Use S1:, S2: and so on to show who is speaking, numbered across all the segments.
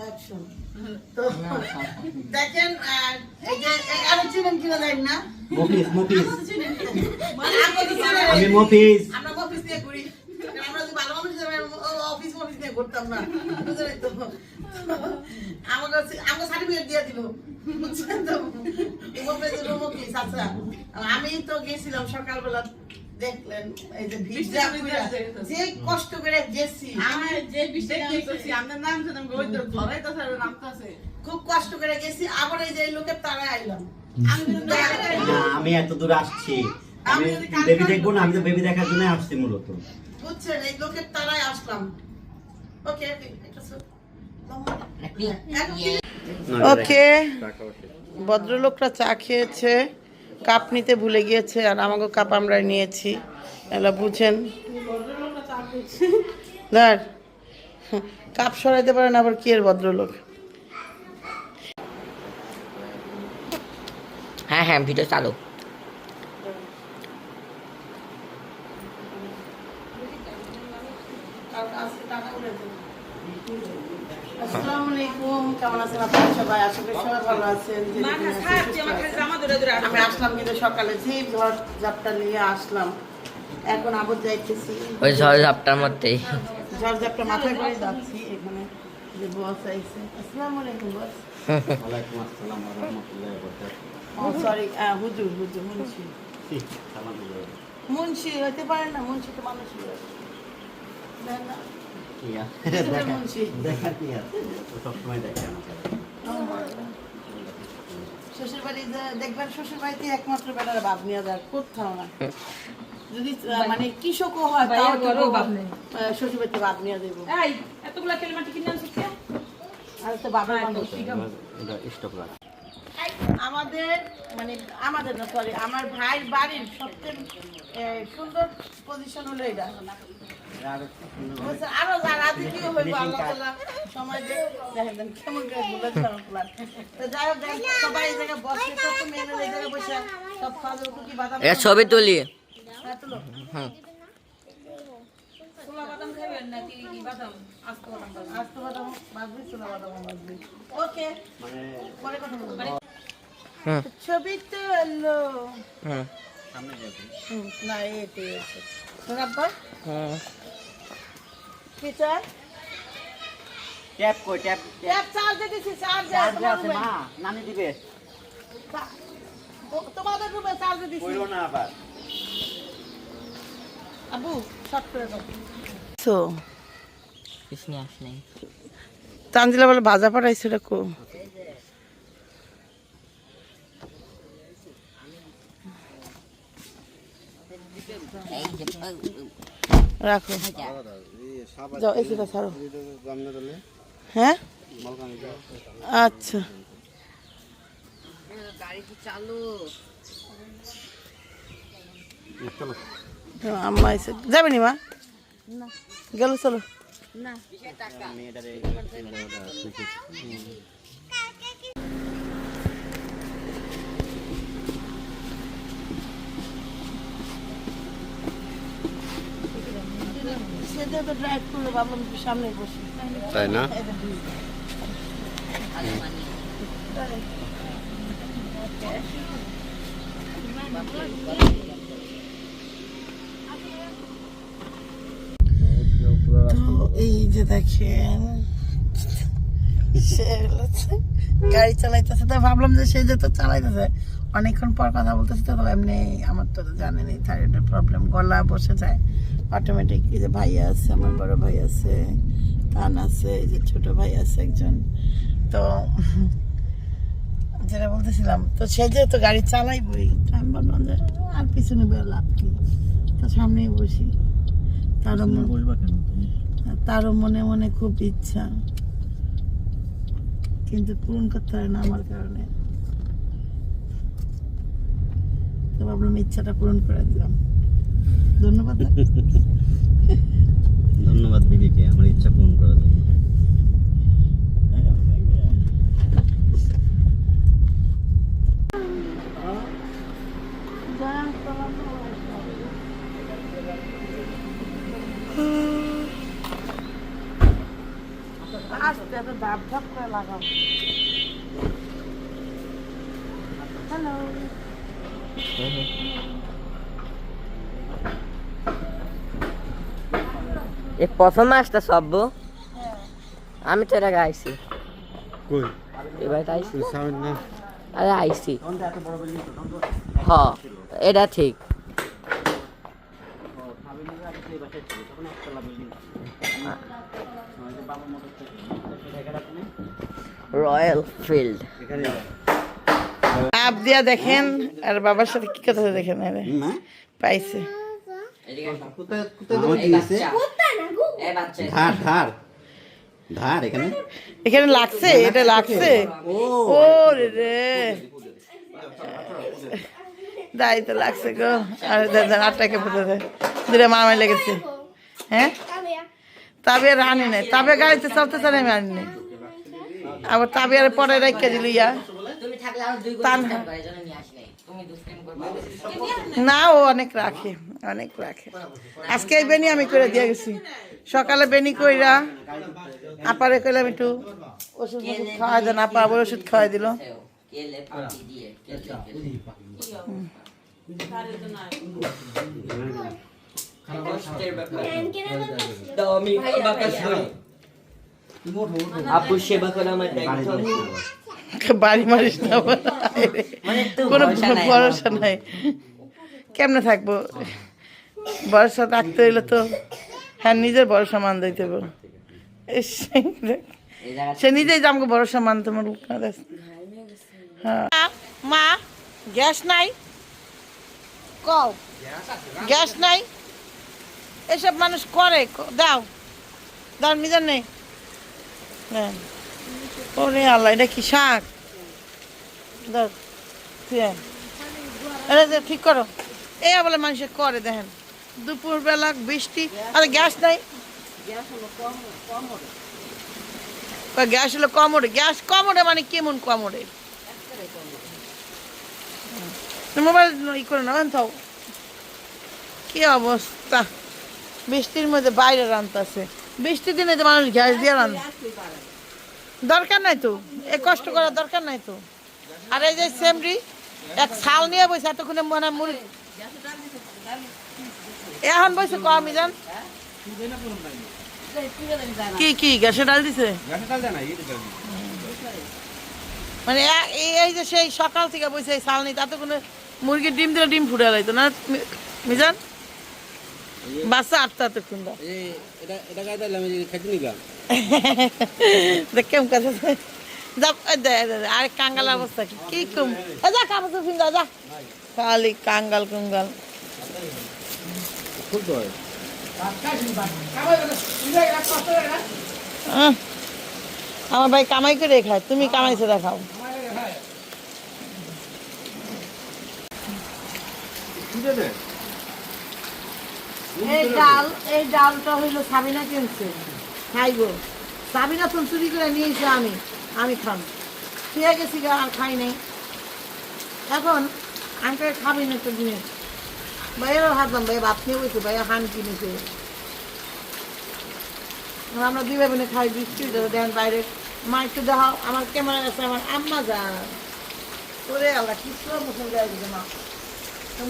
S1: Action. তো দেখেন আহ, এই যে এই আরও চিনেন কিনা জানি না?
S2: মফিস মফিস
S1: মানে।
S2: আমি মফিস
S1: আমরা নিয়ে ঘুরি। আমরা যদি ভালো মানুষ হিসেবে অফিস অফিস নিয়ে ঘুরতাম না। বুঝলেন তো? আমাকে আমাকে সার্টিফিকেট দিয়ে দিল। বুঝছেন তো? আচ্ছা। আমি তো গেছিলাম সকালবেলা দেখলেন এই যে ভিজা যে কষ্ট করে গেছি।
S3: আমার যে আপনার নাম ওই তো ঘরে তো স্যার নাম তো আছে।
S1: খুব কষ্ট করে গেছি আবার এই যে লোকের তারা আইলাম। আমি
S2: আমি এত দূর আসছি। আমি
S1: আমি
S2: বেবি দেখব না আমি তো বেবি দেখার জন্য আসছি মূলত।
S1: বুঝছেন এই লোকের তারাই আসলাম। ওকে ওকে ভদ্রলোকরা চা খেয়েছে। কাপ নিতে ভুলে গিয়েছে আর আমাকে কাপ আমরা নিয়েছি। এগুলো বুঝেন। ধর। কাপ সরাইতে পারেন আবার কি এর ভদ্রলোক?
S4: হ্যাঁ হ্যাঁ ভিডিও চালু।
S1: আসসালামু আলাইকুম কেমন আছেন আপনারা সবাই? আশা করি সবাই ভালো আছেন যে যেখানে আছেন, সুস্থ আছেন।
S3: জামা ধরে ধরে
S1: আমি আসলাম কিন্তু সকালে যে ঝড় ঝাপটা নিয়ে আসলাম। এখন আবার যাইতেছি।
S4: ওই ঝড় ঝাপটার মধ্যেই।
S1: ঝড় ঝাপটা মাথায় করে যাচ্ছি এখানে যে বস আইছে। আসসালামু আলাইকুম বস
S2: ওয়ালাইকুম আসসালাম ওয়া রাহমাতুল্লাহি ওয়া বারাকাতুহু।
S1: সরি হুজুর হুজুর মুন্সি। মুন্সি হইতে পারে না মুন্সি তো মানুষ না।
S2: কি দেখা
S1: মুন্সি।
S2: দেখা কি আর ও সবসময় দেখে আমাকে।
S1: শ্বশুর বাড়ি দেখবেন শ্বশুর বাড়িতে একমাত্র বেটার ভাব নিয়ে যায় কোথাও না। যদি মানে কৃষকও হয় তাও তো,
S3: ভাব নেই।
S1: শ্বশুর বাড়িতে ভাব নিয়ে দেবো
S3: এই এতগুলা কেলে মাটি কিনে আনছিস
S1: আর তো বাবার
S2: এটা স্টপ রাখ।
S1: আমাদের মানে আমাদের না সরি আমার ভাইয়ের বাড়ির সবচেয়ে সুন্দর পজিশন হলো এটা? আরও যারা দ্বিতীয় হইব? আল্লাহ তাআলা সময় দিয়ে দেখেন দেখেন কেমন করে বলেছে আমার তো যাই হোক সবাই এই জায়গায় বসে তো মেয়েরা এই জায়গায় বসে সব খাওয়া দাওয়া কি বাদাম
S4: এটা ছবি তুলি।
S1: হ্যাঁ,
S3: ছোলা বাদাম খাবেন নাকি কি বাদাম? আস্ত বাদাম
S1: আস্ত বাদাম ভাজবি, ছোলা বাদাম ভাজবি। Okay,
S2: মানে
S1: পরে কথা বলব।
S4: হুম
S1: ছবি
S2: সামনে যাবে।
S1: হুম, না। তোর আব্বা,
S4: হুম
S1: কি চাই?
S2: ট্যাপ কই ট্যাপ
S1: ট্যাপ চার্জে দিছি, চার্জে
S2: আছে মা নানি দিবে।
S1: তোমাদের রুমে চার্জে দিছি।
S2: কইলো না আবার।
S1: আবু, শর্ট করে দাও।
S4: কিছু নিয়ে আস নাই।
S1: তানজিলা বলে ভাজা পাঠাইছে এটা কো। রাখো। যাও এসিটা ছাড়ো। হ্যাঁ? আচ্ছা। আম্মা এসে যাবে নি মা? গেল চলো।
S2: মেয়েটারে
S1: তো ড্রাইভ করল ভাবলাম সামনে বসি।
S2: তাই না?
S1: এই যে দেখেন গাড়ি চালাইতেছে তো ভাবলাম যে সে যে তো চালাইতেছে। অনেকক্ষণ পর কথা বলতেছে তো এমনি আমার তো জানেনই থাইরয়েডের প্রবলেম গলা বসে যায়। অটোমেটিক এই যে ভাই আছে আমার বড় ভাই আছে কান আছে এই যে ছোট ভাই আছে একজন। তো যেটা বলতেছিলাম তো সে যেহেতু গাড়ি চালাইবই আমি বললাম যে আর পিছনে বের লাভ কি? তো সামনেই বসি। তারও মন
S2: বলবা কেন
S1: তারও মনে মনে খুব ইচ্ছা। কিন্তু পূরণ করতে পারে না আমার কারণে। তো ভাবলাম ইচ্ছাটা পূরণ করে দিলাম। ধন্যবাদ।
S2: ধন্যবাদ বিবিকে আমার ইচ্ছা পূরণ করার জন্য।
S1: আসতে এত দাব ঝপ করে লাগাও। হ্যালো
S4: এ প্রথম আসতে সব আমি তো আগে আইসি
S2: কই?
S4: এবার আইসি
S2: না?
S4: আরে আইসি হ এটা ঠিক। রয়্যাল ফিল্ড
S1: আপ দিয়া দেখেন আর বাবার সাথে কি কথা দেখেন আরে।
S2: না
S1: পাইছে।
S2: এখানে।
S1: এখানে লাগছে এটা লাগছে।
S2: ও
S1: রে রে। দাই তো লাগছে গো। আর দেন আটটাকে পুঁতে দেয় দূরে মামাই লেগেছে। হ্যাঁ? তবে আর আনি নাই। তবে গাড়িতে চলতে চলে আমি আনি নাই। আবার তবে আর পরে রেখে দিল ইয়া। না। ও অনেক রাখে অনেক রাখে। আজকে এই বেনি আমি করে দিয়ে গেছি। সকালে বেনি কইরা আপারে কইলাম একটু ওষুধ ওষুধ খাওয়াই দেন আপা আবার ওষুধ খাওয়াই দিল।
S4: আপু সেবা করে আমার
S1: বাড়ি মারিস না
S4: মানে
S1: কোনো
S4: ভরসা নাই
S1: কেমনে থাকব? ভরসা থাকতে হইলে তো হ্যাঁ নিজের ভরসা মান দিতে হবে। সে নিজেই যে আমাকে ভরসা মানতে আমার হ্যাঁ। মা গ্যাস নাই? কও। গ্যাস নাই? এসব মানুষ করে দাও। দাও নিজের নেই হ্যাঁ। ওরে আল্লাহ, এটা কি শাক। এটা ঠিক করো। এই বলে মানুষে করে, দেখেন। দুপুরবেলা বৃষ্টি, আরে গ্যাস নাই। গ্যাস হলো কম ওঠে গ্যাস কম ওঠে মানে কেমন কম ওঠে মোবাইল ই করে না থাও কি অবস্থা? বৃষ্টির মধ্যে বাইরে রান্তাছে। বৃষ্টির দিনে তো মানুষ গ্যাস দিয়ে রান দরকার নাই তো। এ কষ্ট করার দরকার নাই তো। আর এই যে সেমরি এক ছাল নিয়ে বসে এতক্ষণে মনে মুড়ি এখন বসে কমই যান কি কি গ্যাসে ডাল দিছে? মানে এই- যে সেই সকাল থেকে বসে এই নেই তাতে কোনো মুরগির ডিম দিলে ডিম ফুটে লাইতো না? মিজান? বাচ্চা আটটা এতক্ষণ দা
S2: এটা এটা গাইতে আমি খাইতে নিলাম?
S1: দেখ কাছে আরে কাঙ্গাল অবস্থা কি কি কম যা কাপড় তো ফিন্দা যা। খালি কাঙ্গাল কুঙ্গাল।
S2: তো
S1: আমার ভাই কামাই করে খায় তুমি কামাইছে দেখাও এই ডাল এই ডালটা হইল সাবিনা কিনছে। খাইবো সাবিনা তো চুরি করে নিয়েছে আমি আমি খাম। খেয়ে গেছি আর খাই নাই। এখন আঙ্কেল খাবি না তো জিনিস। ভাইয়েরও হাতলাম ভাই ভাত নিয়ে বসে ভাইয়া হান কিনেছে। আমরা দুই ভাই বোনে খাই বৃষ্টি দেন বাইরে। মা একটু দেখাও আমার ক্যামেরা আছে আমার আম্মা যান। ওরে আল্লাহ কি স্লো মোশন মা।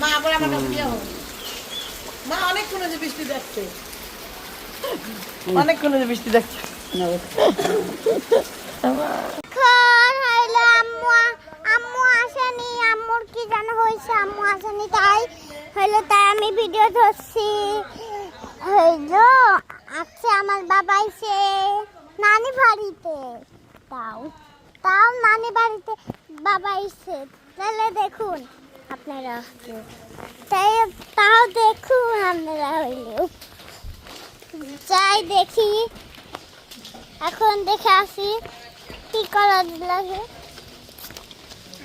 S1: মা আবার আমার কাছে দিয়ে মা অনেকক্ষণ যে বৃষ্টি দেখছে। অনেকক্ষণ যে বৃষ্টি দেখছে।
S5: হইল আম্মু আম্মু আসেনি আম্মুর কি যেন হয়েছে আম্মু আসেনি তাই হইল তাই আমি ভিডিও ধরছি। হইল আজকে আমার বাবা আইছে নানি বাড়িতে। তাও তাও নানি বাড়িতে বাবা আইছে তাহলে দেখুন আপনারা তাই তাও দেখুন আপনারা হইলেও। যাই দেখি। এখন দেখে আসি কি করা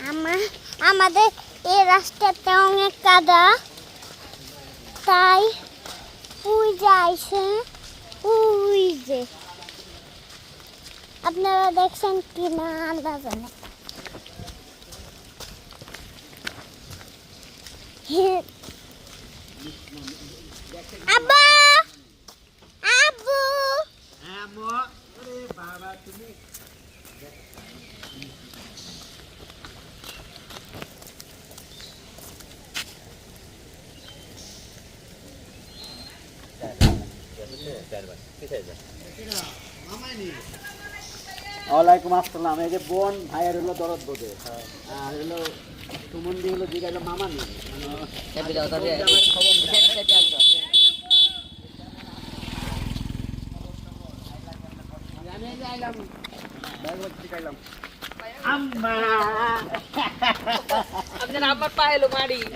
S5: আমার আমাদের এই রাস্তাতে অনেক কাদা। তাই উই যাইছে, উই যে। আপনারা দেখছেন কি না আন্দাজ নেই আব্বা আব্বু
S2: ওয়ালাইকুম আসসালাম। এই যে বোন ভাইয়ের হলো দরদ বোধে। আর হলো সুমন্দি হলো জিগা হলো মামা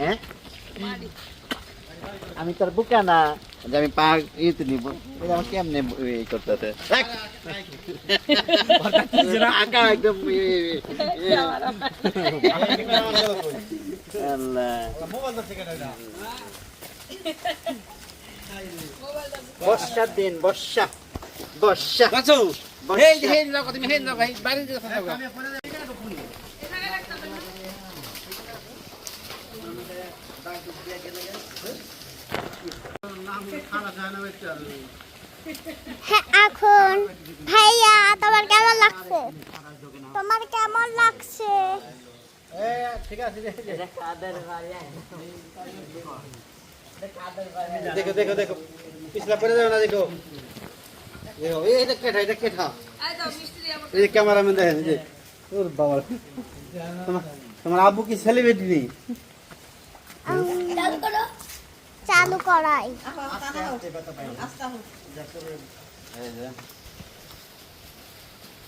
S2: হ্যাঁ আমি তোর বুকে না। যে আমি পা ইতে নিব। আমার কেমনে এই বর্ষার দিন বর্ষা বর্ষা
S6: হেই হেই লোক তুমি
S5: হ্যাঁ এখন। ভাইয়া, তোমার কেমন লাগছে? তোমার কেমন লাগছে?
S2: দেখো দেখো দেখো। পিছলা পড়ে যাবে না, দেখো। দেখো এই এটা কেঠা, এই ক্যামেরাম্যান দেখেন ওর বাবা। তোমার আব্বু কি সেলিব্রিটি নেই
S5: চালু করাই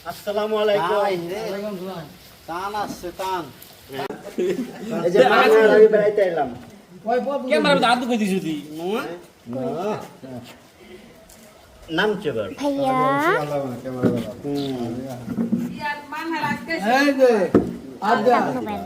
S2: আসসালামু আলাইকুম। টান আসছে টান। এই যে আমি বেড়াইতে এলাম।
S6: ক্যামেরা দাঁত কই দিছু তুই
S2: নাম চেবার
S5: ভাইয়া।
S3: মানহার আজকে
S5: দেখবেন